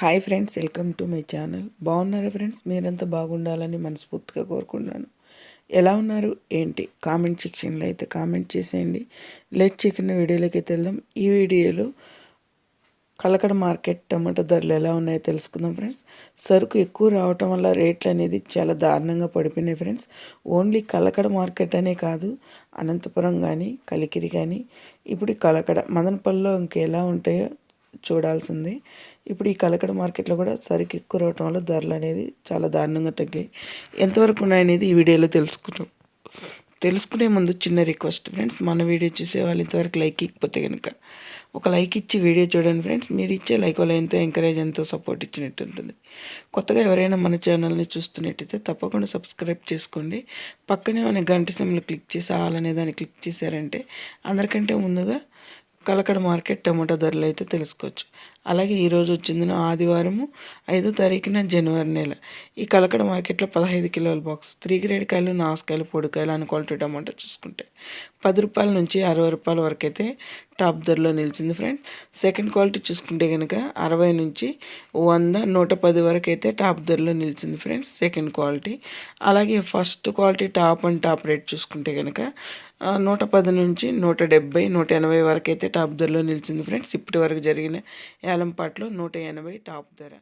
Hi friends welcome to my channel బాగున్నారా friends మీరంతా బాగుండాలని మనస్ఫూర్తిగా కోరుకుంటున్నాను. ఎలా ఉన్నారు? ఏంటి? కామెంట్ సెక్షన్లో అయితే కామెంట్ చేసేయండి. లేట్ చికెన్ వీడియోలోకి అయితే వెళ్దాం. ఈ వీడియోలో కలకడ మార్కెట్ టమాటా ధరలు ఎలా ఉన్నాయో తెలుసుకుందాం ఫ్రెండ్స్ సరుకు ఎక్కువ రావటం వల్ల రేట్లు అనేది చాలా దారుణంగా పడిపోయినాయి ఫ్రెండ్స్ ఓన్లీ కలకడ మార్కెట్ అనే కాదు అనంతపురం కానీ కలికిరి కానీ ఇప్పుడు కలకడ మదనపల్లిలో ఇంకెలా ఉంటాయో చూడాల్సిందే. ఇప్పుడు ఈ కలకడ మార్కెట్లో కూడా సరికి ఎక్కువ రావటం వల్ల ధరలు అనేది చాలా దారుణంగా తగ్గాయి. ఎంతవరకు ఉన్నాయనేది ఈ వీడియోలో తెలుసుకుంటాం తెలుసుకునే ముందు చిన్న రిక్వెస్ట్ ఫ్రెండ్స్ మన వీడియో చూసే వాళ్ళు ఇంతవరకు లైక్ ఇకపోతే కనుక ఒక లైక్ ఇచ్చి వీడియో చూడండి ఫ్రెండ్స్. మీరు ఇచ్చే లైక్ వల్ల ఎంతో ఎంకరేజ్ ఎంతో సపోర్ట్ ఇచ్చినట్టు ఉంటుంది. కొత్తగా ఎవరైనా మన ఛానల్ని చూస్తున్నట్టయితే తప్పకుండా సబ్స్క్రైబ్ చేసుకోండి. పక్కనే మన గంట సెమ్లు క్లిక్ చేసి ఆల్ అనే దాన్ని క్లిక్ చేశారంటే అందరికంటే ముందుగా కలకడ మార్కెట్ టమాటా ధరలు అయితే తెలుసుకోవచ్చు. అలాగే ఈరోజు వచ్చిందిన ఆదివారము ఐదో తారీఖున జనవరి నెల. ఈ కలకడ మార్కెట్లో పదహైదు కిలోల బాక్స్ త్రీ గ్రేడ్ కాయలు నాసుకాయలు పొడికాయలు అని క్వాలిటీ టమాటా చూసుకుంటే. పది రూపాయల నుంచి అరవై రూపాయల వరకు అయితే టాప్ ధరలో నిలిచింది ఫ్రెండ్ సెకండ్ క్వాలిటీ చూసుకుంటే కనుక అరవై నుంచి వంద నూట పది వరకు అయితే టాప్ ధరలో నిలిచింది ఫ్రెండ్స్ సెకండ్ క్వాలిటీ. అలాగే first quality top and top rate చూసుకుంటే కనుక నూట పది నుంచి నూట డెబ్బై నూట ఎనభై వరకు అయితే టాప్ ధరలో నిలిచింది ఫ్రెండ్స్. ఇప్పటి వరకు జరిగిన ఏలంపాట్లో నూట ఎనభై టాప్ ధర.